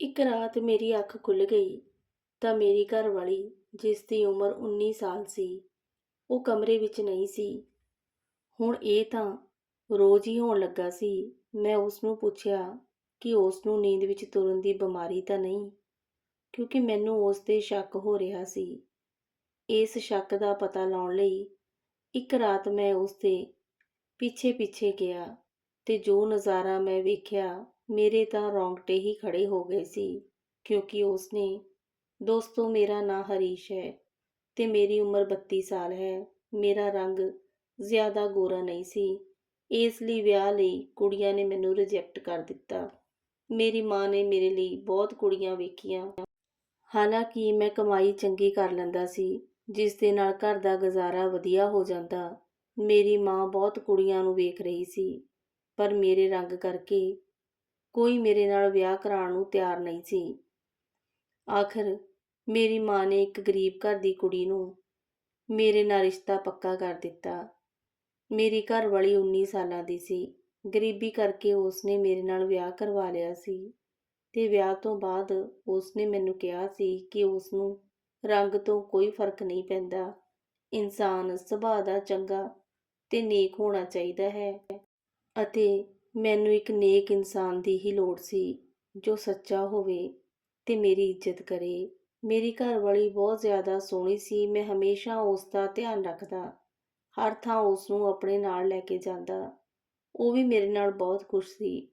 ਇੱਕ ਰਾਤ ਮੇਰੀ ਅੱਖ ਖੁੱਲ ਗਈ ਤਾਂ ਮੇਰੀ ਘਰਵਾਲੀ, ਜਿਸ ਦੀ ਉਮਰ 19 ਸਾਲ ਸੀ, ਉਹ ਕਮਰੇ ਵਿੱਚ ਨਹੀਂ ਸੀ। ਹੁਣ ਇਹ ਤਾਂ ਰੋਜ਼ ਹੀ ਹੋਣ ਲੱਗਾ ਸੀ। ਮੈਂ ਉਸ ਨੂੰ ਪੁੱਛਿਆ ਕਿ ਉਸ ਨੂੰ ਨੀਂਦ ਵਿੱਚ ਤੁਰਨ ਦੀ ਬਿਮਾਰੀ ਤਾਂ ਨਹੀਂ, ਕਿਉਂਕਿ ਮੈਨੂੰ ਉਸ ਤੇ ਸ਼ੱਕ ਹੋ ਰਿਹਾ ਸੀ। ਇਸ ਸ਼ੱਕ ਦਾ ਪਤਾ ਲਾਉਣ ਲਈ ਇੱਕ ਰਾਤ ਮੈਂ ਉਸ ਦੇ ਪਿੱਛੇ ਪਿੱਛੇ ਗਿਆ ਤੇ ਜੋ ਨਜ਼ਾਰਾ ਮੈਂ ਵੇਖਿਆ ਮੇਰੇ ਤਾਂ ਰੌਂਗਟੇ ਹੀ ਖੜੇ ਹੋ ਗਏ ਸੀ, ਕਿਉਂਕਿ ਉਸਨੇ, ਦੋਸਤੋ, ਮੇਰਾ ਨਾਂ ਹਰੀਸ਼ ਹੈ ਤੇ ਮੇਰੀ ਉਮਰ 32 ਸਾਲ ਹੈ। ਮੇਰਾ ਰੰਗ ਜ਼ਿਆਦਾ ਗੋਰਾ ਨਹੀਂ ਸੀ। ਇਸ ਲਈ ਵਿਆਹ ਲਈ ਕੁੜੀਆਂ ਨੇ ਮੈਨੂੰ ਰਿਜੈਕਟ ਕਰ ਦਿੱਤਾ। ਮੇਰੀ ਮਾਂ ਨੇ ਮੇਰੇ ਲਈ ਬਹੁਤ ਕੁੜੀਆਂ ਵੇਖੀਆਂ। ਹਾਲਾਂਕਿ ਮੈਂ ਕਮਾਈ ਚੰਗੀ ਕਰ ਲੈਂਦਾ ਸੀ, ਜਿਸ ਦੇ ਨਾਲ ਘਰ ਦਾ ਗੁਜ਼ਾਰਾ ਵਧੀਆ ਹੋ ਜਾਂਦਾ। ਮੇਰੀ ਮਾਂ ਬਹੁਤ ਕੁੜੀਆਂ ਨੂੰ ਵੇਖ ਰਹੀ ਸੀ, ਪਰ ਮੇਰੇ ਰੰਗ ਕਰਕੇ ਕੋਈ ਮੇਰੇ ਨਾਲ ਵਿਆਹ ਕਰਾਉਣ ਨੂੰ ਤਿਆਰ ਨਹੀਂ ਸੀ। ਆਖਰ ਮੇਰੀ ਮਾਂ ਨੇ ਇੱਕ ਗਰੀਬ ਘਰ ਦੀ ਕੁੜੀ ਨੂੰ ਮੇਰੇ ਨਾਲ ਰਿਸ਼ਤਾ ਪੱਕਾ ਕਰ ਦਿੱਤਾ। ਮੇਰੀ ਘਰ ਵਾਲੀ 19 ਸਾਲਾਂ ਦੀ ਸੀ। ਗਰੀਬੀ ਕਰਕੇ ਉਸਨੇ ਮੇਰੇ ਨਾਲ ਵਿਆਹ ਕਰਵਾ ਲਿਆ ਸੀ ਤੇ ਵਿਆਹ ਤੋਂ ਬਾਅਦ ਉਸਨੇ ਮੈਨੂੰ ਕਿਹਾ ਸੀ ਕਿ ਉਸ ਨੂੰ ਰੰਗ ਤੋਂ ਕੋਈ ਫ਼ਰਕ ਨਹੀਂ ਪੈਂਦਾ। ਇਨਸਾਨ ਸੁਭਾਅ ਦਾ ਚੰਗਾ ਤੇ ਨੇਕ ਹੋਣਾ ਚਾਹੀਦਾ ਹੈ ਅਤੇ ਮੈਨੂੰ ਇੱਕ ਨੇਕ ਇਨਸਾਨ ਦੀ ਹੀ ਲੋੜ ਸੀ, ਜੋ ਸੱਚਾ ਹੋਵੇ ਤੇ ਮੇਰੀ ਇੱਜ਼ਤ ਕਰੇ। ਮੇਰੀ ਘਰਵਾਲੀ ਬਹੁਤ ਜ਼ਿਆਦਾ ਸੋਹਣੀ ਸੀ, ਮੈਂ ਹਮੇਸ਼ਾ ਉਸ ਦਾ ਧਿਆਨ ਰੱਖਦਾ। ਹਰ ਥਾਂ ਉਸ ਨੂੰ ਆਪਣੇ ਨਾਲ ਲੈ ਕੇ ਜਾਂਦਾ। ਉਹ ਵੀ ਮੇਰੇ ਨਾਲ ਬਹੁਤ ਖੁਸ਼ ਸੀ।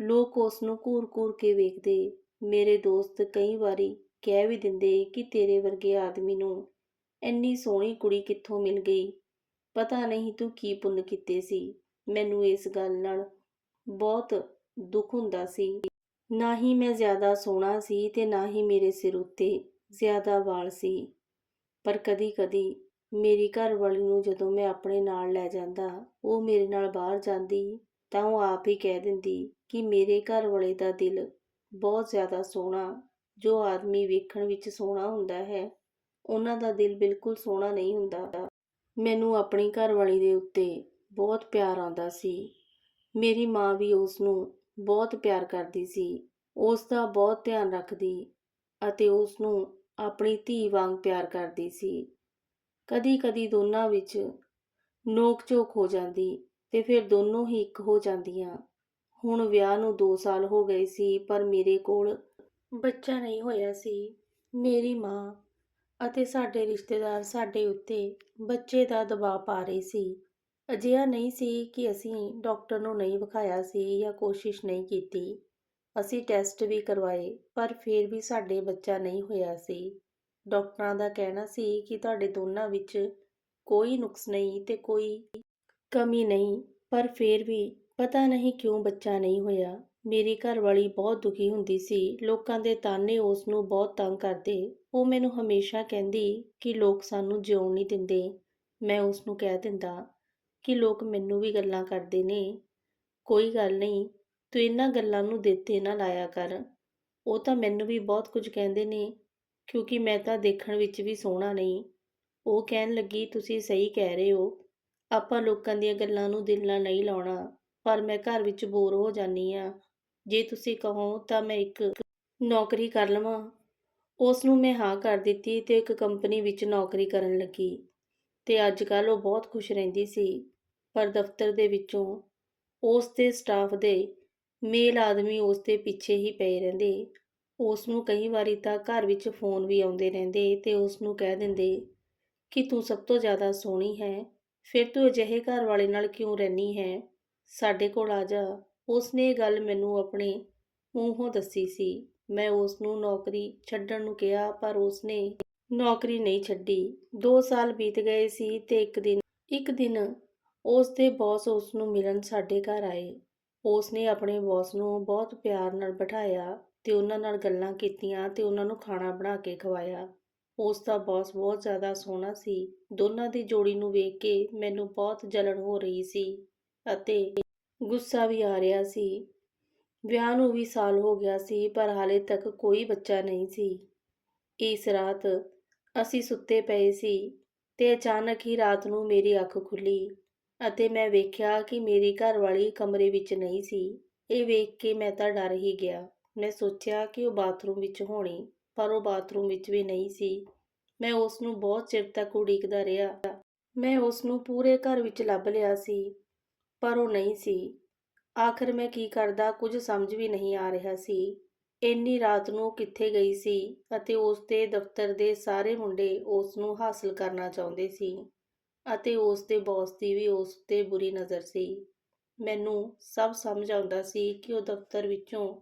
ਲੋਕ ਉਸ ਨੂੰ ਘੂਰ-ਘੂਰ ਕੇ ਵੇਖਦੇ। ਮੇਰੇ ਦੋਸਤ ਕਈ ਵਾਰੀ ਕਹਿ ਵੀ ਦਿੰਦੇ ਕਿ ਤੇਰੇ ਵਰਗੇ ਆਦਮੀ ਨੂੰ ਇੰਨੀ ਸੋਹਣੀ ਕੁੜੀ ਕਿੱਥੋਂ ਮਿਲ ਗਈ? ਪਤਾ ਨਹੀਂ ਤੂੰ ਕੀ ਪੁੰਨ ਕੀਤੇ ਸੀ। ਮੈਨੂੰ ਇਸ ਗੱਲ ਨਾਲ ਬਹੁਤ ਦੁੱਖ ਹੁੰਦਾ ਸੀ। ਨਾ ਹੀ ਮੈਂ ਜ਼ਿਆਦਾ ਸੋਹਣਾ ਸੀ ਤੇ ਨਾ ਹੀ ਮੇਰੇ ਸਿਰ ਉੱਤੇ ਜ਼ਿਆਦਾ ਵਾਲ ਸੀ। ਪਰ ਕਦੀ-ਕਦੀ ਮੇਰੀ ਘਰਵਾਲੀ ਨੂੰ ਜਦੋਂ ਮੈਂ ਆਪਣੇ ਨਾਲ ਲੈ ਜਾਂਦਾ, ਉਹ ਮੇਰੇ ਨਾਲ ਬਾਹਰ ਜਾਂਦੀ, ਤਾਂ ਉਹ ਆਪ ਹੀ ਕਹਿ ਦਿੰਦੀ ਕਿ ਮੇਰੇ ਘਰ ਵਾਲੇ ਦਾ ਦਿਲ ਬਹੁਤ ਜ਼ਿਆਦਾ ਸੋਹਣਾ, ਜੋ ਆਦਮੀ ਵੇਖਣ ਵਿੱਚ ਸੋਹਣਾ ਹੁੰਦਾ ਹੈ, ਉਹਨਾਂ ਦਾ ਦਿਲ ਬਿਲਕੁਲ ਸੋਹਣਾ ਨਹੀਂ ਹੁੰਦਾ। ਮੈਨੂੰ ਆਪਣੀ ਘਰਵਾਲੀ ਦੇ ਉੱਤੇ ਬਹੁਤ ਪਿਆਰ ਆਉਂਦਾ ਸੀ। ਮੇਰੀ ਮਾਂ ਵੀ ਉਸ ਨੂੰ ਬਹੁਤ ਪਿਆਰ ਕਰਦੀ ਸੀ। ਉਸ ਦਾ ਬਹੁਤ ਧਿਆਨ ਰੱਖਦੀ ਅਤੇ ਉਸ ਨੂੰ ਆਪਣੀ ਧੀ ਵਾਂਗ ਪਿਆਰ ਕਰਦੀ ਸੀ। ਕਦੀ-ਕਦੀ ਦੋਨਾਂ ਵਿੱਚ ਨੋਕ-ਝੋਕ ਹੋ ਜਾਂਦੀ ਤੇ ਫਿਰ ਦੋਨੋਂ ਹੀ ਇੱਕ ਹੋ ਜਾਂਦੀਆਂ। ਹੁਣ ਵਿਆਹ ਨੂੰ 2 ਸਾਲ ਹੋ ਗਏ ਸੀ, ਪਰ ਮੇਰੇ ਕੋਲ ਬੱਚਾ ਨਹੀਂ ਹੋਇਆ ਸੀ। ਮੇਰੀ ਮਾਂ ਅਤੇ ਸਾਡੇ ਰਿਸ਼ਤੇਦਾਰ ਸਾਡੇ ਉੱਤੇ ਬੱਚੇ ਦਾ ਦਬਾਅ ਪਾ ਰਹੇ ਸੀ। ਅਜਿਹਾ ਨਹੀਂ ਸੀ ਕਿ ਅਸੀਂ ਡਾਕਟਰ ਨੂੰ ਨਹੀਂ ਵਿਖਾਇਆ ਸੀ ਜਾਂ ਕੋਸ਼ਿਸ਼ ਨਹੀਂ ਕੀਤੀ। ਅਸੀਂ ਟੈਸਟ ਵੀ ਕਰਵਾਏ, ਪਰ ਫਿਰ ਵੀ ਸਾਡੇ ਬੱਚਾ ਨਹੀਂ ਹੋਇਆ ਸੀ। ਡਾਕਟਰਾਂ ਦਾ ਕਹਿਣਾ ਸੀ ਕਿ ਤੁਹਾਡੇ ਦੋਨਾਂ ਵਿੱਚ ਕੋਈ ਨੁਕਸ ਨਹੀਂ ਤੇ ਕੋਈ ਕਮੀ ਨਹੀਂ, ਪਰ ਫਿਰ ਵੀ ਪਤਾ ਨਹੀਂ ਕਿਉਂ ਬੱਚਾ ਨਹੀਂ ਹੋਇਆ। ਮੇਰੀ ਘਰਵਾਲੀ ਬਹੁਤ ਦੁਖੀ ਹੁੰਦੀ ਸੀ। ਲੋਕਾਂ ਦੇ ਤਾਨੇ ਉਸ ਨੂੰ ਬਹੁਤ ਤੰਗ ਕਰਦੇ। ਉਹ ਮੈਨੂੰ ਹਮੇਸ਼ਾ ਕਹਿੰਦੀ ਕਿ ਲੋਕ ਸਾਨੂੰ ਜਿਉਣ ਨਹੀਂ ਦਿੰਦੇ। ਮੈਂ ਉਸ ਨੂੰ ਕਹਿ ਦਿੰਦਾ ਕਿ ਲੋਕ ਮੈਨੂੰ ਵੀ ਗੱਲਾਂ ਕਰਦੇ ਨੇ। ਕੋਈ ਗੱਲ ਨਹੀਂ, ਤੂੰ ਇਹਨਾਂ ਗੱਲਾਂ ਨੂੰ ਦਿੱਤੇ ਨਾ ਲਾਇਆ ਕਰ। ਉਹ ਤਾਂ ਮੈਨੂੰ ਵੀ ਬਹੁਤ ਕੁਝ ਕਹਿੰਦੇ ਨੇ, ਕਿਉਂਕਿ ਮੈਂ ਤਾਂ ਦੇਖਣ ਵਿੱਚ ਵੀ ਸੋਹਣਾ ਨਹੀਂ। ਉਹ ਕਹਿਣ ਲੱਗੀ, ਤੁਸੀਂ ਸਹੀ ਕਹਿ ਰਹੇ ਹੋ। ਆਪਾਂ ਲੋਕਾਂ ਦੀਆਂ ਗੱਲਾਂ ਨੂੰ ਦਿਲ ਨਾਲ ਨਹੀਂ ਲਾਉਣਾ, ਪਰ ਮੈਂ ਘਰ ਵਿੱਚ ਬੋਰ ਹੋ ਜਾਨੀ ਆ ਜੇ ਤੁਸੀਂ ਕਹੋ ਤਾਂ ਮੈਂ ਇੱਕ ਨੌਕਰੀ ਕਰ ਲਵਾਂ। ਉਸ ਨੂੰ ਮੈਂ ਹਾਂ ਕਰ ਦਿੱਤੀ ਤੇ ਇੱਕ ਕੰਪਨੀ ਵਿੱਚ ਨੌਕਰੀ ਕਰਨ ਲੱਗੀ। ਤੇ ਅੱਜ ਕੱਲ ਉਹ ਬਹੁਤ ਖੁਸ਼ ਰਹਿੰਦੀ ਸੀ, ਪਰ ਦਫ਼ਤਰ ਦੇ ਵਿੱਚੋਂ ਉਸ ਦੇ ਸਟਾਫ ਦੇ ਮੇਲ ਆਦਮੀ ਉਸ ਦੇ ਪਿੱਛੇ ਹੀ ਪਏ ਰਹਿੰਦੇ। ਉਸ ਨੂੰ ਕਈ ਵਾਰੀ ਤਾਂ ਘਰ ਵਿੱਚ ਫੋਨ ਵੀ ਆਉਂਦੇ ਰਹਿੰਦੇ ਤੇ ਉਸ ਨੂੰ ਕਹਿ ਦਿੰਦੇ ਕਿ ਤੂੰ ਸਭ ਤੋਂ ਜ਼ਿਆਦਾ ਸੋਹਣੀ ਹੈ, ਫਿਰ ਤੂੰ ਅਜਿਹੇ ਘਰ ਵਾਲੇ ਨਾਲ ਕਿਉਂ ਰਹਿਨੀ ਹੈ? ਸਾਡੇ ਕੋਲ ਆ ਜਾ। ਉਸ ਨੇ ਇਹ ਗੱਲ ਮੈਨੂੰ ਆਪਣੇ ਮੂੰਹੋਂ ਦੱਸੀ ਸੀ। ਮੈਂ ਉਸ ਨੂੰ ਨੌਕਰੀ ਛੱਡਣ ਨੂੰ ਕਿਹਾ, ਪਰ ਉਸ ਨੇ ਨੌਕਰੀ ਨਹੀਂ ਛੱਡੀ। 2 ਸਾਲ ਬੀਤ ਗਏ ਸੀ ਤੇ ਇੱਕ ਦਿਨ ਇੱਕ ਦਿਨ ਉਸ ਦੇ ਬੌਸ ਉਸ ਨੂੰ ਮਿਲਣ ਸਾਡੇ ਘਰ ਆਏ। ਉਸ ਨੇ ਆਪਣੇ ਬੌਸ ਨੂੰ ਬਹੁਤ ਪਿਆਰ ਨਾਲ ਬਿਠਾਇਆ ਤੇ ਉਹਨਾਂ ਨਾਲ ਗੱਲਾਂ ਕੀਤੀਆਂ ਤੇ ਉਹਨਾਂ ਨੂੰ ਖਾਣਾ ਬਣਾ ਕੇ ਖਵਾਇਆ। ਉਸ ਦਾ ਬੌਸ ਬਹੁਤ ਜ਼ਿਆਦਾ ਸੋਹਣਾ ਸੀ। ਦੋਨਾਂ ਦੀ ਜੋੜੀ ਨੂੰ ਵੇਖ ਕੇ ਮੈਨੂੰ ਬਹੁਤ ਜਲਣ ਹੋ ਰਹੀ ਸੀ ਅਤੇ ਗੁੱਸਾ ਵੀ ਆ ਰਿਹਾ ਸੀ। ਵਿਆਹ ਨੂੰ ਵੀ ਸਾਲ ਹੋ ਗਿਆ ਸੀ, ਪਰ ਹਾਲੇ ਤੱਕ ਕੋਈ ਬੱਚਾ ਨਹੀਂ ਸੀ। ਇਸ ਰਾਤ ਅਸੀਂ ਸੁੱਤੇ ਪਏ ਸੀ ਤੇ ਅਚਾਨਕ ਹੀ ਰਾਤ ਨੂੰ ਮੇਰੀ ਅੱਖ ਖੁੱਲੀ ਅਤੇ ਮੈਂ ਵੇਖਿਆ ਕਿ ਮੇਰੀ ਘਰਵਾਲੀ ਕਮਰੇ ਵਿੱਚ ਨਹੀਂ ਸੀ। ਇਹ ਵੇਖ ਕੇ ਮੈਂ ਤਾਂ ਡਰ ਹੀ ਗਿਆ। ਮੈਂ ਸੋਚਿਆ ਕਿ ਉਹ ਬਾਥਰੂਮ ਵਿੱਚ ਹੋਣੀ, ਪਰ ਉਹ ਬਾਥਰੂਮ ਵਿੱਚ ਵੀ ਨਹੀਂ ਸੀ। ਮੈਂ ਉਸ ਨੂੰ ਬਹੁਤ ਚਿਰ ਤੱਕ ਉਡੀਕਦਾ ਰਿਹਾ। ਮੈਂ ਉਸ ਨੂੰ ਪੂਰੇ ਘਰ ਵਿੱਚ ਲੱਭ ਲਿਆ ਸੀ, ਪਰ ਉਹ ਨਹੀਂ ਸੀ। ਆਖਰ ਮੈਂ ਕੀ ਕਰਦਾ ਕੁਝ ਸਮਝ ਵੀ ਨਹੀਂ ਆ ਰਿਹਾ ਸੀ। ਇੰਨੀ ਰਾਤ ਨੂੰ ਕਿੱਥੇ ਗਈ ਸੀ ਅਤੇ ਉਸ ਦੇ ਦਫ਼ਤਰ ਦੇ ਸਾਰੇ ਮੁੰਡੇ ਉਸ ਨੂੰ ਹਾਸਲ ਕਰਨਾ ਚਾਹੁੰਦੇ ਸੀ ਅਤੇ ਉਸ ਦੇ ਬੌਸ ਦੀ ਵੀ ਉਸ ਤੇ ਬੁਰੀ ਨਜ਼ਰ ਸੀ। ਮੈਨੂੰ ਸਭ ਸਮਝ ਆਉਂਦਾ ਸੀ ਕਿ ਉਹ ਦਫ਼ਤਰ ਵਿੱਚੋਂ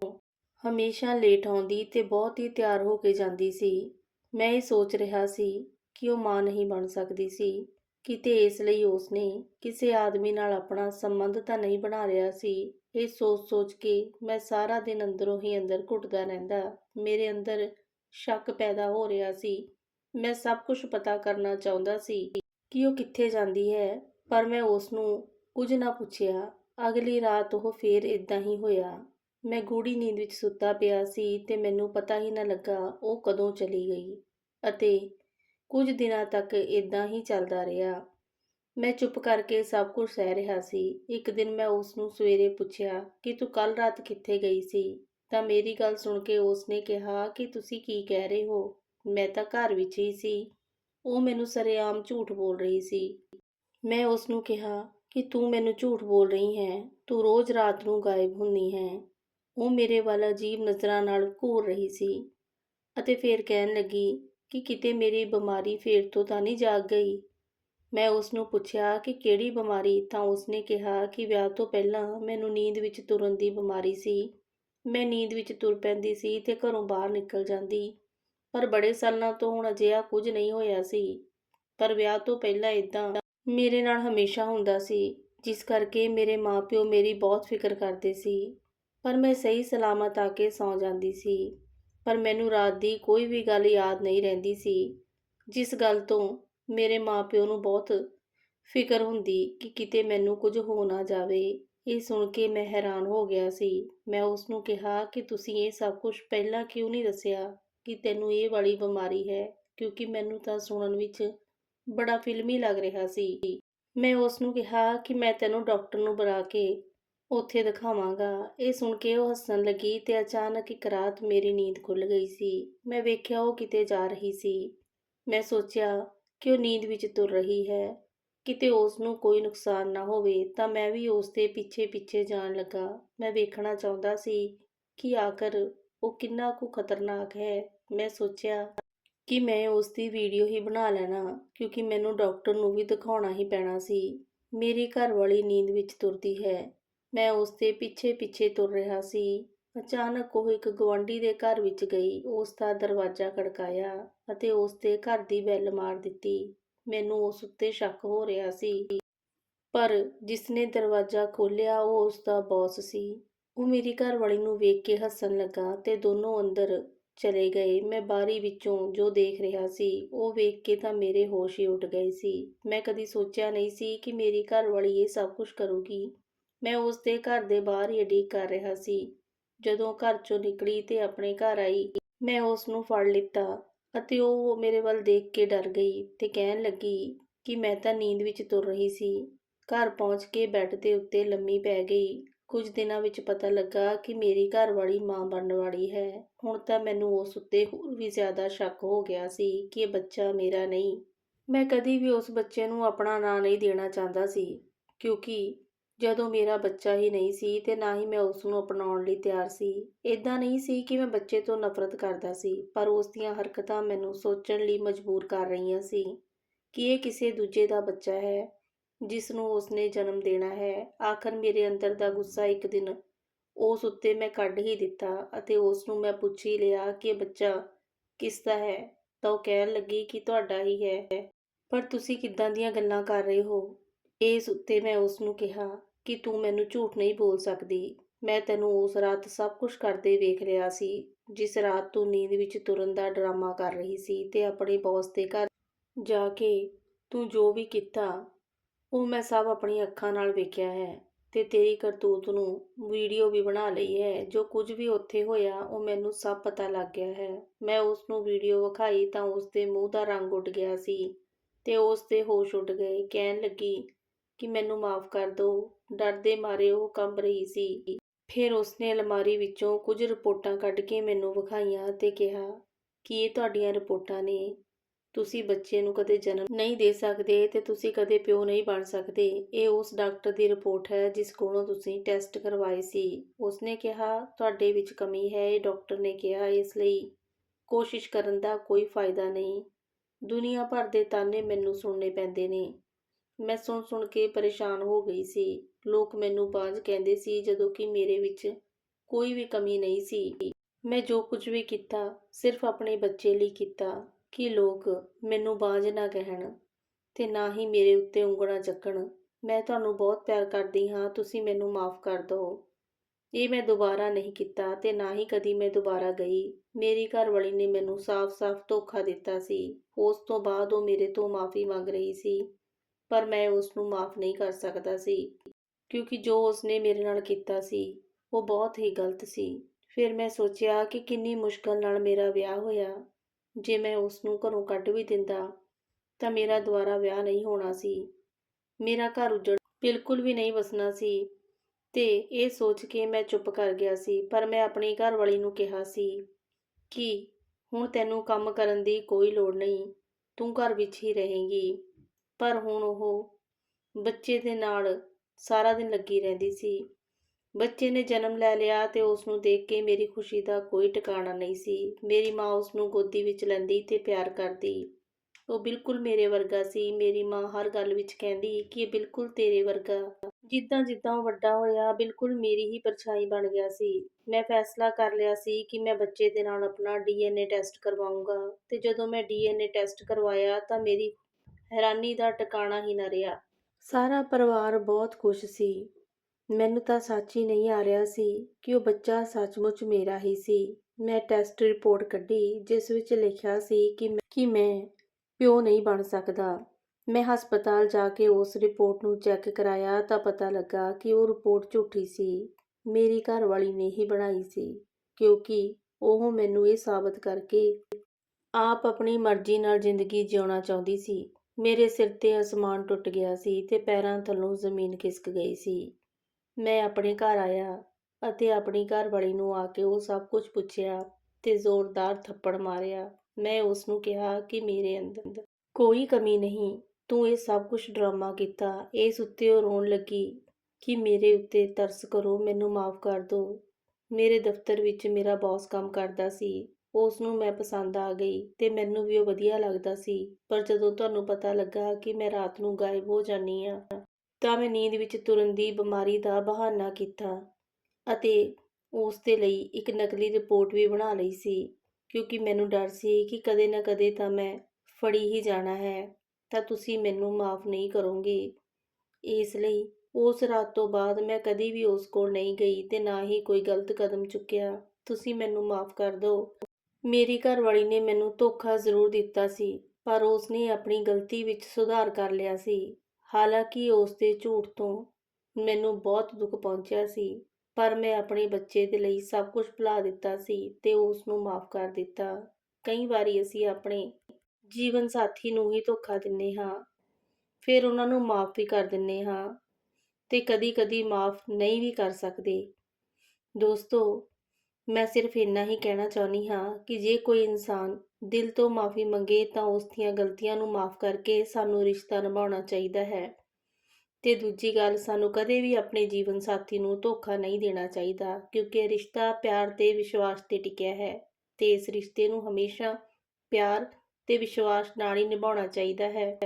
ਹਮੇਸ਼ਾ ਲੇਟ ਆਉਂਦੀ ਤੇ ਬਹੁਤ ਹੀ ਤਿਆਰ ਹੋ ਕੇ ਜਾਂਦੀ ਸੀ। ਮੈਂ ਇਹ ਸੋਚ ਰਿਹਾ ਸੀ ਕਿ ਉਹ ਮਾਂ ਨਹੀਂ ਬਣ ਸਕਦੀ ਸੀ। ਕਿਤੇ ਇਸ ਲਈ ਉਸਨੇ ਕਿਸੇ ਆਦਮੀ ਨਾਲ ਆਪਣਾ ਸੰਬੰਧ ਤਾਂ ਨਹੀਂ ਬਣਾ ਲਿਆ ਸੀ ਇਹ ਸੋਚ-ਸੋਚ ਕੇ ਮੈਂ ਸਾਰਾ ਦਿਨ ਅੰਦਰੋਂ ਹੀ ਅੰਦਰ ਘੁੱਟਦਾ ਰਹਿੰਦਾ। ਮੇਰੇ ਅੰਦਰ ਸ਼ੱਕ ਪੈਦਾ ਹੋ ਰਿਹਾ ਸੀ। ਮੈਂ ਸਭ ਕੁਝ ਪਤਾ ਕਰਨਾ ਚਾਹੁੰਦਾ ਸੀ ਕਿ ਉਹ ਕਿੱਥੇ ਜਾਂਦੀ ਹੈ, ਪਰ ਮੈਂ ਉਸ ਨੂੰ ਕੁਝ ਨਾ ਪੁੱਛਿਆ। ਅਗਲੀ ਰਾਤ ਉਹ ਫੇਰ ਇਦਾਂ ਹੀ ਹੋਇਆ। ਮੈਂ ਗੂੜੀ ਨੀਂਦ ਵਿੱਚ ਸੁੱਤਾ ਪਿਆ ਸੀ ਤੇ ਮੈਨੂੰ ਪਤਾ ਹੀ ਨਾ ਲੱਗਾ ਉਹ ਕਦੋਂ ਚਲੀ ਗਈ ਅਤੇ ਕੁਝ ਦਿਨਾਂ ਤੱਕ ਇਦਾਂ ਹੀ ਚੱਲਦਾ ਰਿਹਾ। ਮੈਂ ਚੁੱਪ ਕਰਕੇ ਸਭ ਕੁਝ ਸਹਿ ਰਿਹਾ ਸੀ। ਇੱਕ ਦਿਨ ਮੈਂ ਉਸ ਨੂੰ ਸਵੇਰੇ ਪੁੱਛਿਆ ਕਿ ਤੂੰ ਕੱਲ ਰਾਤ ਕਿੱਥੇ ਗਈ ਸੀ? ਤਾਂ ਮੇਰੀ ਗੱਲ ਸੁਣ ਕੇ ਉਸ ਨੇ ਕਿਹਾ ਕਿ ਤੁਸੀਂ ਕੀ ਕਹਿ ਰਹੇ ਹੋ? ਮੈਂ ਤਾਂ ਘਰ ਵਿੱਚ ਹੀ ਸੀ। ਉਹ ਮੈਨੂੰ ਸਰੇਆਮ ਝੂਠ ਬੋਲ ਰਹੀ ਸੀ। ਮੈਂ ਉਸ ਨੂੰ ਕਿਹਾ ਕਿ ਤੂੰ ਮੈਨੂੰ ਝੂਠ ਬੋਲ ਰਹੀ ਹੈ, ਤੂੰ ਰੋਜ਼ ਰਾਤ ਨੂੰ ਗਾਇਬ ਹੁੰਨੀ ਹੈ। ਉਹ ਮੇਰੇ ਵੱਲ ਅਜੀਬ ਨਜ਼ਰਾਂ ਨਾਲ ਘੂਰ ਰਹੀ ਸੀ ਅਤੇ ਫਿਰ ਕਹਿਣ ਲੱਗੀ ਕਿ ਕਿਤੇ ਮੇਰੀ ਬਿਮਾਰੀ ਫੇਰ ਤੋਂ ਤਾਂ ਨਹੀਂ ਜਾਗ ਗਈ। ਮੈਂ ਉਸ ਨੂੰ ਪੁੱਛਿਆ ਕਿ ਕਿਹੜੀ ਬਿਮਾਰੀ, ਤਾਂ ਉਸਨੇ ਕਿਹਾ ਕਿ ਵਿਆਹ ਤੋਂ ਪਹਿਲਾਂ ਮੈਨੂੰ ਨੀਂਦ ਵਿੱਚ ਤੁਰਨ ਦੀ ਬਿਮਾਰੀ ਸੀ। ਮੈਂ ਨੀਂਦ ਵਿੱਚ ਤੁਰ ਪੈਂਦੀ ਸੀ ਤੇ ਘਰੋਂ ਬਾਹਰ ਨਿਕਲ ਜਾਂਦੀ। ਪਰ ਬੜੇ ਸਾਲਾਂ ਤੋਂ ਹੁਣ ਅਜਿਹਾ ਕੁਝ ਨਹੀਂ ਹੋਇਆ ਸੀ। ਪਰ ਵਿਆਹ ਤੋਂ ਪਹਿਲਾਂ ਇਦਾਂ ਮੇਰੇ ਨਾਲ ਹਮੇਸ਼ਾ ਹੁੰਦਾ ਸੀ, ਜਿਸ ਕਰਕੇ ਮੇਰੇ ਮਾਪਿਓ ਮੇਰੀ ਬਹੁਤ ਫਿਕਰ ਕਰਦੇ ਸੀ। ਪਰ ਮੈਂ ਸਹੀ ਸਲਾਮਤ ਆ ਕੇ ਸੌਂ ਜਾਂਦੀ ਸੀ। ਪਰ ਮੈਨੂੰ ਰਾਤ ਦੀ ਕੋਈ ਵੀ ਗੱਲ ਯਾਦ ਨਹੀਂ ਰਹਿੰਦੀ ਸੀ। ਜਿਸ ਗੱਲ ਤੋਂ ਮੇਰੇ ਮਾਪਿਓ ਨੂੰ ਬਹੁਤ ਫਿਕਰ ਹੁੰਦੀ ਕਿ ਕਿਤੇ ਮੈਨੂੰ ਕੁਝ ਹੋ ਨਾ ਜਾਵੇ। ਇਹ ਸੁਣ ਕੇ ਮੈਂ ਹੈਰਾਨ ਹੋ ਗਿਆ ਸੀ। ਮੈਂ ਉਸ ਨੂੰ ਕਿਹਾ ਕਿ ਤੁਸੀਂ ਇਹ ਸਭ ਕੁਝ ਪਹਿਲਾਂ ਕਿਉਂ ਨਹੀਂ ਦੱਸਿਆ ਕਿ ਤੈਨੂੰ ਇਹ ਵਾਲੀ ਬਿਮਾਰੀ ਹੈ? ਕਿਉਂਕਿ ਮੈਨੂੰ ਤਾਂ ਸੁਣਨ ਵਿੱਚ ਬੜਾ ਫਿਲਮੀ ਲੱਗ ਰਿਹਾ ਸੀ। ਮੈਂ ਉਸ ਨੂੰ ਕਿਹਾ ਕਿ ਮੈਂ ਤੈਨੂੰ ਡਾਕਟਰ ਨੂੰ ਬੁਲਾ ਕੇ ਉੱਥੇ ਦਿਖਾਵਾਂਗਾ। ਇਹ ਸੁਣ ਕੇ ਉਹ ਹੱਸਣ ਲੱਗੀ ਤੇ ਅਚਾਨਕ ਇੱਕ ਰਾਤ ਮੇਰੀ ਨੀਂਦ ਖੁੱਲ ਗਈ ਸੀ। ਮੈਂ ਵੇਖਿਆ ਉਹ ਕਿਤੇ ਜਾ ਰਹੀ ਸੀ। ਮੈਂ ਸੋਚਿਆ ਕਿ ਉਹ ਨੀਂਦ ਵਿੱਚ ਤੁਰ ਰਹੀ ਹੈ। ਕਿਤੇ ਉਸ ਨੂੰ ਕੋਈ ਨੁਕਸਾਨ ਨਾ ਹੋਵੇ, ਤਾਂ ਮੈਂ ਵੀ ਉਸ ਦੇ ਪਿੱਛੇ ਪਿੱਛੇ ਜਾਣ ਲੱਗਾ। ਮੈਂ ਵੇਖਣਾ ਚਾਹੁੰਦਾ ਸੀ ਕਿ ਆਖਰ ਉਹ ਕਿੰਨਾ ਕੁ ਖਤਰਨਾਕ ਹੈ। ਮੈਂ ਸੋਚਿਆ ਕਿ ਮੈਂ ਉਸ ਦੀ ਵੀਡੀਓ ਹੀ ਬਣਾ ਲੈਣਾ, ਕਿਉਂਕਿ ਮੈਨੂੰ ਡਾਕਟਰ ਨੂੰ ਵੀ ਦਿਖਾਉਣਾ ਹੀ ਪੈਣਾ ਸੀ। ਮੇਰੀ ਘਰਵਾਲੀ ਨੀਂਦ ਵਿੱਚ ਤੁਰਦੀ ਹੈ। ਮੈਂ ਉਸ ਦੇ ਪਿੱਛੇ ਪਿੱਛੇ ਤੁਰ ਰਿਹਾ ਸੀ। ਅਚਾਨਕ ਉਹ ਇੱਕ ਗੁਆਂਢੀ ਦੇ ਘਰ ਵਿੱਚ ਗਈ। ਉਸ ਦਾ ਦਰਵਾਜ਼ਾ ਖੜਕਾਇਆ ਅਤੇ ਉਸ ਦੇ ਘਰ ਦੀ ਬੈਲ ਮਾਰ ਦਿੱਤੀ। ਮੈਨੂੰ ਉਸ ਉੱਤੇ ਸ਼ੱਕ ਹੋ ਰਿਹਾ ਸੀ। ਪਰ ਜਿਸ ਨੇ ਦਰਵਾਜ਼ਾ ਖੋਲ੍ਹਿਆ, ਉਹ ਉਸ ਦਾ ਬੌਸ ਸੀ। ਉਹ ਮੇਰੀ ਘਰਵਾਲੀ ਨੂੰ ਵੇਖ ਕੇ ਹੱਸਣ ਲੱਗਾ ਤੇ ਦੋਨੋਂ ਅੰਦਰ ਚਲੇ ਗਏ। ਮੈਂ ਬਾਰੀ ਵਿੱਚੋਂ ਜੋ ਦੇਖ ਰਿਹਾ ਸੀ, ਉਹ ਵੇਖ ਕੇ ਤਾਂ ਮੇਰੇ ਹੋਸ਼ ਹੀ ਉੱਡ ਗਏ ਸੀ। ਮੈਂ ਕਦੀ ਸੋਚਿਆ ਨਹੀਂ ਸੀ ਕਿ ਮੇਰੀ ਘਰਵਾਲੀ ਇਹ ਸਭ ਕੁਝ ਕਰੂਗੀ। ਮੈਂ ਉਸ ਦੇ ਘਰ ਦੇ ਬਾਹਰ ਹੀ ਉਡੀਕ ਕਰ ਰਿਹਾ ਸੀ। ਜਦੋਂ ਘਰ ਚੋਂ ਨਿਕਲੀ ਤੇ ਆਪਣੇ ਘਰ ਆਈ, ਮੈਂ ਉਸ ਨੂੰ ਫੜ ਲਿੱਤਾ ਅਤੇ ਉਹ ਮੇਰੇ ਵੱਲ ਦੇਖ ਕੇ ਡਰ ਗਈ ਤੇ ਕਹਿਣ ਲੱਗੀ ਕਿ ਮੈਂ ਤਾਂ ਨੀਂਦ ਵਿੱਚ ਤੁਰ ਰਹੀ ਸੀ। ਘਰ ਪਹੁੰਚ ਕੇ ਬੈੱਡ ਦੇ ਉੱਤੇ ਲੰਮੀ ਪੈ ਗਈ। ਕੁਝ ਦਿਨਾਂ ਵਿੱਚ ਪਤਾ ਲੱਗਾ ਕਿ ਮੇਰੀ ਘਰ ਵਾਲੀ ਮਾਂ ਬਣਨ ਵਾਲੀ ਹੈ। ਹੁਣ ਤਾਂ ਮੈਨੂੰ ਉਸ ਉੱਤੇ ਹੋਰ ਵੀ ਜ਼ਿਆਦਾ ਸ਼ੱਕ ਹੋ ਗਿਆ ਸੀ ਕਿ ਇਹ ਬੱਚਾ ਮੇਰਾ ਨਹੀਂ। ਮੈਂ ਕਦੀ ਵੀ ਉਸ ਬੱਚੇ ਨੂੰ ਆਪਣਾ ਨਾਂ ਨਹੀਂ ਦੇਣਾ ਚਾਹੁੰਦਾ ਸੀ, ਕਿਉਂਕਿ ਜਦੋਂ ਮੇਰਾ ਬੱਚਾ ਹੀ ਨਹੀਂ ਸੀ ਤੇ ਨਾ ਹੀ ਮੈਂ ਉਸ ਨੂੰ ਅਪਣਾਉਣ ਲਈ ਤਿਆਰ ਸੀ। ਇਦਾਂ ਨਹੀਂ ਸੀ ਕਿ ਮੈਂ ਬੱਚੇ ਤੋਂ ਨਫ਼ਰਤ ਕਰਦਾ ਸੀ, ਪਰ ਉਸ ਦੀਆਂ ਹਰਕਤਾਂ ਮੈਨੂੰ ਸੋਚਣ ਲਈ ਮਜਬੂਰ ਕਰ ਰਹੀਆਂ ਸੀ ਕਿ ਇਹ ਕਿਸੇ ਦੂਜੇ ਦਾ ਬੱਚਾ ਹੈ ਜਿਸ ਨੂੰ ਉਸਨੇ ਜਨਮ ਦੇਣਾ ਹੈ। ਆਖਰ ਮੇਰੇ ਅੰਦਰ ਦਾ ਗੁੱਸਾ ਇੱਕ ਦਿਨ ਉਸ ਉੱਤੇ ਮੈਂ ਕੱਢ ਹੀ ਦਿੱਤਾ ਅਤੇ ਉਸ ਨੂੰ ਮੈਂ ਪੁੱਛ ਹੀ ਲਿਆ ਕਿ ਇਹ ਬੱਚਾ, ਕਿਸ ਦਾ ਹੈ? ਤਾਂ ਉਹ ਕਹਿਣ ਲੱਗੀ ਕਿ, ਤੁਹਾਡਾ ਹੀ ਹੈ। ਪਰ ਤੁਸੀਂ ਕਿੱਦਾਂ ਦੀਆਂ ਗੱਲਾਂ ਕਰ ਰਹੇ ਹੋ? ਇਸ ਉੱਤੇ ਮੈਂ ਉਸ ਨੂੰ ਕਿਹਾ ਕਿ ਤੂੰ ਮੈਨੂੰ ਝੂਠ ਨਹੀਂ ਬੋਲ ਸਕਦੀ। ਮੈਂ ਤੈਨੂੰ ਉਸ ਰਾਤ ਸਭ ਕੁਝ ਕਰਦੇ ਵੇਖ ਰਿਹਾ ਸੀ, ਜਿਸ ਰਾਤ ਤੂੰ ਨੀਂਦ ਵਿੱਚ ਤੁਰਨ ਦਾ ਡਰਾਮਾ ਕਰ ਰਹੀ ਸੀ ਤੇ ਆਪਣੇ ਬੌਸ ਦੇ ਘਰ ਜਾ ਕੇ ਤੂੰ ਜੋ ਵੀ ਕੀਤਾ, ਉਹ ਮੈਂ ਸਭ ਆਪਣੀ ਅੱਖਾਂ ਨਾਲ ਵੇਖਿਆ ਹੈ ਤੇ ਤੇਰੀ ਕਰਤੂਤ ਨੂੰ ਵੀਡੀਓ ਵੀ ਬਣਾ ਲਈ ਹੈ। ਜੋ ਕੁਝ ਵੀ ਉੱਥੇ ਹੋਇਆ, ਉਹ ਮੈਨੂੰ ਸਭ ਪਤਾ ਲੱਗ ਗਿਆ ਹੈ। ਮੈਂ ਉਸ ਨੂੰ ਵੀਡੀਓ ਵਿਖਾਈ ਤਾਂ ਉਸ ਦੇ ਮੂੰਹ ਦਾ ਰੰਗ ਉੱਡ ਗਿਆ ਸੀ ਤੇ ਉਸ ਦੇ ਹੋਸ਼ ਉੱਡ ਗਏ। ਕਹਿਣ ਲੱਗੀ ਕਿ ਮੈਨੂੰ ਮਾਫ ਕਰ ਦਿਓ ਡਰ ਦੇ ਮਾਰੇ ਉਹ ਕੰਬ ਰਹੀ ਸੀ। ਫਿਰ ਉਸਨੇ ਅਲਮਾਰੀ ਵਿੱਚੋਂ ਕੁਝ ਰਿਪੋਰਟਾਂ ਕੱਢ ਕੇ ਮੈਨੂੰ ਵਿਖਾਈਆਂ ਤੇ ਕਿਹਾ ਕਿ ਇਹ ਤੁਹਾਡੀਆਂ ਰਿਪੋਰਟਾਂ ਨੇ। ਤੁਸੀਂ ਬੱਚੇ ਨੂੰ ਕਦੇ ਜਨਮ ਨਹੀਂ ਦੇ ਸਕਦੇ ਤੇ ਤੁਸੀਂ ਕਦੇ ਪਿਓ ਨਹੀਂ ਬਣ ਸਕਦੇ। ਇਹ ਉਸ ਡਾਕਟਰ ਦੀ ਰਿਪੋਰਟ ਹੈ ਜਿਸ ਕੋਲੋਂ ਤੁਸੀਂ ਟੈਸਟ ਕਰਵਾਏ ਸੀ। ਉਸਨੇ ਕਿਹਾ, ਤੁਹਾਡੇ ਵਿੱਚ ਕਮੀ ਹੈ। ਇਹ ਡਾਕਟਰ ਨੇ ਕਿਹਾ, ਇਸ ਲਈ ਕੋਸ਼ਿਸ਼ ਕਰਨ ਦਾ ਕੋਈ ਫਾਇਦਾ ਨਹੀਂ। ਦੁਨੀਆ ਭਰ ਦੇ ਤਾਨੇ ਮੈਨੂੰ ਸੁਣਨੇ ਪੈਂਦੇ ਨੇ। ਮੈਂ ਸੁਣ ਸੁਣ ਕੇ ਪਰੇਸ਼ਾਨ ਹੋ ਗਈ ਸੀ। ਲੋਕ ਮੈਨੂੰ ਬਾਝ ਕਹਿੰਦੇ ਸੀ ਜਦੋਂ ਕਿ ਮੇਰੇ ਵਿੱਚ ਕੋਈ ਵੀ ਕਮੀ ਨਹੀਂ ਸੀ। ਮੈਂ ਜੋ ਕੁਝ ਵੀ ਕੀਤਾ, ਸਿਰਫ ਆਪਣੇ ਬੱਚੇ ਲਈ ਕੀਤਾ ਕਿ ਲੋਕ ਮੈਨੂੰ ਬਾਝ ਨਾ ਕਹਿਣ ਤੇ ਨਾ ਹੀ ਮੇਰੇ ਉੱਤੇ ਉਂਗਲਾਂ ਚੱਕਣ। ਮੈਂ ਤੁਹਾਨੂੰ ਬਹੁਤ ਪਿਆਰ ਕਰਦੀ ਹਾਂ, ਤੁਸੀਂ ਮੈਨੂੰ ਮਾਫ ਕਰ ਦਿਓ। ਇਹ ਮੈਂ ਦੁਬਾਰਾ ਨਹੀਂ ਕੀਤਾ ਤੇ ਨਾ ਹੀ ਕਦੀ ਮੈਂ ਦੁਬਾਰਾ ਗਈ। ਮੇਰੀ ਘਰਵਾਲੀ ਨੇ ਮੈਨੂੰ ਸਾਫ਼-ਸਾਫ਼ ਧੋਖਾ ਦਿੱਤਾ ਸੀ। ਉਸ ਤੋਂ ਬਾਅਦ ਉਹ ਮੇਰੇ ਤੋਂ ਮਾਫੀ ਮੰਗ ਰਹੀ ਸੀ। ਪਰ ਮੈਂ ਉਸ ਨੂੰ ਮਾਫ ਨਹੀਂ ਕਰ ਸਕਦਾ ਸੀ, ਕਿਉਂਕਿ ਜੋ ਉਸਨੇ ਮੇਰੇ ਨਾਲ ਕੀਤਾ ਸੀ, ਉਹ ਬਹੁਤ ਹੀ ਗਲਤ ਸੀ। ਫਿਰ ਮੈਂ ਸੋਚਿਆ ਕਿ ਕਿੰਨੀ ਮੁਸ਼ਕਲ ਨਾਲ ਮੇਰਾ ਵਿਆਹ ਹੋਇਆ। ਜੇ ਮੈਂ ਉਸ ਨੂੰ ਘਰੋਂ ਕੱਢ ਵੀ ਦਿੰਦਾ, ਤਾਂ ਮੇਰਾ ਦੁਬਾਰਾ ਵਿਆਹ ਨਹੀਂ ਹੋਣਾ ਸੀ। ਮੇਰਾ ਘਰ ਉਜੜ ਬਿਲਕੁਲ ਵੀ ਨਹੀਂ ਵਸਣਾ ਸੀ ਤੇ ਇਹ ਸੋਚ ਕੇ ਮੈਂ ਚੁੱਪ ਕਰ ਗਿਆ ਸੀ, ਪਰ ਮੈਂ ਆਪਣੀ ਘਰਵਾਲੀ ਨੂੰ ਕਿਹਾ ਸੀ ਕਿ, ਹੁਣ ਤੈਨੂੰ ਕੰਮ ਕਰਨ ਦੀ ਕੋਈ ਲੋੜ ਨਹੀਂ, ਤੂੰ ਘਰ ਵਿੱਚ ਹੀ ਰਹੇਂਗੀ। ਪਰ ਹੁਣ ਉਹ ਬੱਚੇ ਦੇ ਨਾਲ ਸਾਰਾ ਦਿਨ ਲੱਗੀ ਰਹਿੰਦੀ ਸੀ। ਬੱਚੇ ਨੇ ਜਨਮ ਲੈ ਲਿਆ ਤੇ ਉਸ ਨੂੰ ਦੇਖ ਕੇ ਮੇਰੀ ਖੁਸ਼ੀ ਦਾ ਕੋਈ ਟਿਕਾਣਾ ਨਹੀਂ ਸੀ। ਮੇਰੀ ਮਾਂ ਉਸ ਨੂੰ ਗੋਦੀ ਵਿੱਚ ਲੈਂਦੀ ਤੇ ਪਿਆਰ ਕਰਦੀ। ਉਹ ਬਿਲਕੁਲ ਮੇਰੇ ਵਰਗਾ ਸੀ। ਮੇਰੀ ਮਾਂ ਹਰ ਗੱਲ ਵਿੱਚ ਕਹਿੰਦੀ ਕਿ ਇਹ ਬਿਲਕੁਲ ਤੇਰੇ ਵਰਗਾ। ਜਿੱਦਾਂ ਜਿੱਦਾਂ ਉਹ ਵੱਡਾ ਹੋਇਆ, ਬਿਲਕੁਲ ਮੇਰੀ ਹੀ ਪਰਛਾਈ ਬਣ ਗਿਆ ਸੀ। ਮੈਂ ਫੈਸਲਾ ਕਰ ਲਿਆ ਸੀ ਕਿ ਮੈਂ ਬੱਚੇ ਦੇ ਨਾਲ ਆਪਣਾ ਡੀਐਨਏ ਟੈਸਟ ਕਰਵਾਉਂਗਾ ਤੇ ਜਦੋਂ ਮੈਂ ਡੀਐਨਏ ਟੈਸਟ ਕਰਵਾਇਆ ਤਾਂ ਮੇਰੀ ਹੈਰਾਨੀ ਦਾ ਟਿਕਾਣਾ ਹੀ ਨਾ ਰਿਹਾ। ਸਾਰਾ ਪਰਿਵਾਰ ਬਹੁਤ ਖੁਸ਼ ਸੀ। ਮੈਨੂੰ ਤਾਂ ਸੱਚ ਹੀ ਨਹੀਂ ਆ ਰਿਹਾ ਸੀ ਕਿ ਉਹ ਬੱਚਾ ਸੱਚਮੁੱਚ ਮੇਰਾ ਹੀ ਸੀ। ਮੈਂ ਟੈਸਟ ਰਿਪੋਰਟ ਕੱਢੀ, ਜਿਸ ਵਿੱਚ ਲਿਖਿਆ ਸੀ ਕਿ ਮੈਂ ਕਿ ਮੈਂ ਪਿਓ ਨਹੀਂ ਬਣ ਸਕਦਾ। ਮੈਂ ਹਸਪਤਾਲ ਜਾ ਕੇ ਉਸ ਰਿਪੋਰਟ ਨੂੰ ਚੈੱਕ ਕਰਾਇਆ ਤਾਂ ਪਤਾ ਲੱਗਾ ਕਿ ਉਹ ਰਿਪੋਰਟ ਝੂਠੀ ਸੀ। ਮੇਰੀ ਘਰਵਾਲੀ ਨੇ ਹੀ ਬਣਾਈ ਸੀ, ਕਿਉਂਕਿ ਉਹ ਮੈਨੂੰ ਇਹ ਸਾਬਤ ਕਰਕੇ ਆਪ ਆਪਣੀ ਮਰਜ਼ੀ ਨਾਲ ਜ਼ਿੰਦਗੀ ਜਿਉਣਾ ਚਾਹੁੰਦੀ ਸੀ। ਮੇਰੇ ਸਿਰ ਤੇ ਅਸਮਾਨ ਟੁੱਟ ਗਿਆ ਸੀ ਤੇ ਪੈਰਾਂ ਥੱਲੋਂ ਜ਼ਮੀਨ ਖਿਸਕ ਗਈ ਸੀ। ਮੈਂ ਆਪਣੇ ਘਰ ਆਇਆ ਅਤੇ ਆਪਣੀ ਘਰਵਾਲੀ ਨੂੰ ਆ ਕੇ ਉਹ ਸਭ ਕੁਝ ਪੁੱਛਿਆ ਤੇ ਜ਼ੋਰਦਾਰ ਥੱਪੜ ਮਾਰਿਆ। ਮੈਂ ਉਸ ਨੂੰ ਕਿਹਾ ਕਿ ਮੇਰੇ ਅੰਦਰ ਕੋਈ ਕਮੀ ਨਹੀਂ, ਤੂੰ ਇਹ ਸਭ ਕੁਝ ਡਰਾਮਾ ਕੀਤਾ। ਇਸ ਉੱਤੇ ਉਹ ਰੋਣ ਲੱਗੀ ਕਿ ਮੇਰੇ ਉੱਤੇ ਤਰਸ ਕਰੋ, ਮੈਨੂੰ ਮਾਫ ਕਰ ਦਿਓ ਮੇਰੇ ਦਫ਼ਤਰ ਵਿੱਚ ਮੇਰਾ ਬੌਸ ਕੰਮ ਕਰਦਾ ਸੀ। ਉਸ ਨੂੰ ਮੈਂ ਪਸੰਦ ਆ ਗਈ ਤੇ ਮੈਨੂੰ ਵੀ ਉਹ ਵਧੀਆ ਲੱਗਦਾ ਸੀ। ਪਰ ਜਦੋਂ ਤੁਹਾਨੂੰ ਪਤਾ ਲੱਗਾ ਕਿ ਮੈਂ ਰਾਤ ਨੂੰ ਗਾਇਬ ਹੋ ਜਾਂਦੀ ਆ ਤਾਂ ਮੈਂ ਨੀਂਦ ਵਿੱਚ ਤੁਰਨ ਦੀ ਬਿਮਾਰੀ ਦਾ ਬਹਾਨਾ ਕੀਤਾ ਅਤੇ ਉਸ ਦੇ ਲਈ ਇੱਕ ਨਕਲੀ ਰਿਪੋਰਟ ਵੀ ਬਣਾ ਲਈ ਸੀ। ਕਿਉਂਕਿ ਮੈਨੂੰ ਡਰ ਸੀ ਕਿ ਕਦੇ ਨਾ ਕਦੇ ਤਾਂ ਮੈਂ ਫੜੀ ਹੀ ਜਾਣਾ ਹੈ, ਤਾਂ ਤੁਸੀਂ ਮੈਨੂੰ ਮਾਫ ਨਹੀਂ ਕਰੋਗੇ। ਇਸ ਲਈ ਉਸ ਰਾਤ ਤੋਂ ਬਾਅਦ ਮੈਂ ਕਦੀ ਵੀ ਉਸ ਕੋਲ ਨਹੀਂ ਗਈ ਤੇ ਨਾ ਹੀ ਕੋਈ ਗਲਤ ਕਦਮ ਚੁੱਕਿਆ। ਤੁਸੀਂ ਮੈਨੂੰ ਮਾਫ ਕਰ ਦਿਓ। ਮੇਰੀ ਘਰਵਾਲੀ ਨੇ ਮੈਨੂੰ ਧੋਖਾ ਜ਼ਰੂਰ ਦਿੱਤਾ ਸੀ, ਪਰ ਉਸ ਨੇ ਆਪਣੀ ਗਲਤੀ ਵਿੱਚ ਸੁਧਾਰ ਕਰ ਲਿਆ ਸੀ। ਹਾਲਾਂਕਿ ਉਸ ਦੇ ਝੂਠ ਤੋਂ ਮੈਨੂੰ ਬਹੁਤ ਦੁੱਖ ਪਹੁੰਚਿਆ ਸੀ, ਪਰ ਮੈਂ ਆਪਣੇ ਬੱਚੇ ਦੇ ਲਈ ਸਭ ਕੁਝ ਭੁਲਾ ਦਿੱਤਾ ਸੀ ਤੇ ਉਸ ਨੂੰ ਮਾਫ ਕਰ ਦਿੱਤਾ। ਕਈ ਵਾਰੀ ਅਸੀਂ ਆਪਣੇ ਜੀਵਨ ਸਾਥੀ ਨੂੰ ਹੀ ਧੋਖਾ ਦਿੰਨੇ ਹਾਂ, ਫਿਰ ਉਹਨਾਂ ਨੂੰ ਮਾਫ ਵੀ ਕਰ ਦਿੰਨੇ ਹਾਂ ਤੇ ਕਦੀ-ਕਦੀ ਮਾਫ ਨਹੀਂ ਵੀ ਕਰ ਸਕਦੇ। ਦੋਸਤੋ ਮੈਂ ਸਿਰਫ ਇੰਨਾ ਹੀ ਕਹਿਣਾ ਚਾਹੁੰਦੀ ਹਾਂ ਕਿ ਜੇ ਕੋਈ ਇਨਸਾਨ ਦਿਲ ਤੋਂ ਮਾਫੀ ਮੰਗੇ ਤਾਂ ਉਸ ਦੀਆਂ ਗਲਤੀਆਂ ਨੂੰ ਮਾਫ ਕਰਕੇ ਸਾਨੂੰ ਰਿਸ਼ਤਾ ਨਿਭਾਉਣਾ ਚਾਹੀਦਾ ਹੈ। ਤੇ ਦੂਜੀ ਗੱਲ, ਸਾਨੂੰ ਕਦੇ ਵੀ ਆਪਣੇ ਜੀਵਨ ਸਾਥੀ ਨੂੰ ਧੋਖਾ ਨਹੀਂ ਦੇਣਾ ਚਾਹੀਦਾ ਕਿਉਂਕਿ ਰਿਸ਼ਤਾ ਪਿਆਰ ਤੇ ਵਿਸ਼ਵਾਸ ਤੇ ਟਿਕਿਆ ਹੈ ਤੇ ਇਸ ਰਿਸ਼ਤੇ ਨੂੰ ਹਮੇਸ਼ਾ ਪਿਆਰ ਤੇ ਵਿਸ਼ਵਾਸ ਨਾਲ ਹੀ ਨਿਭਾਉਣਾ ਚਾਹੀਦਾ ਹੈ।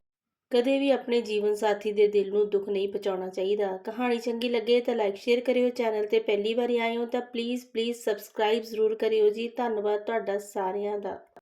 ਕਦੇ ਵੀ ਆਪਣੇ ਜੀਵਨ ਸਾਥੀ ਦੇ ਦਿਲ ਨੂੰ ਦੁੱਖ ਨਹੀਂ ਪਹੁੰਚਾਉਣਾ ਚਾਹੀਦਾ। ਕਹਾਣੀ ਚੰਗੀ ਲੱਗੇ ਤਾਂ ਲਾਈਕ ਸ਼ੇਅਰ ਕਰਿਓ ਚੈਨਲ ਤੇ ਪਹਿਲੀ ਵਾਰੀ ਆਏ ਹੋ ਤਾਂ ਪਲੀਜ਼ ਪਲੀਜ਼ ਸਬਸਕ੍ਰਾਈਬ ਜ਼ਰੂਰ ਕਰਿਓ ਜੀ। ਧੰਨਵਾਦ ਤੁਹਾਡਾ ਸਾਰਿਆਂ ਦਾ।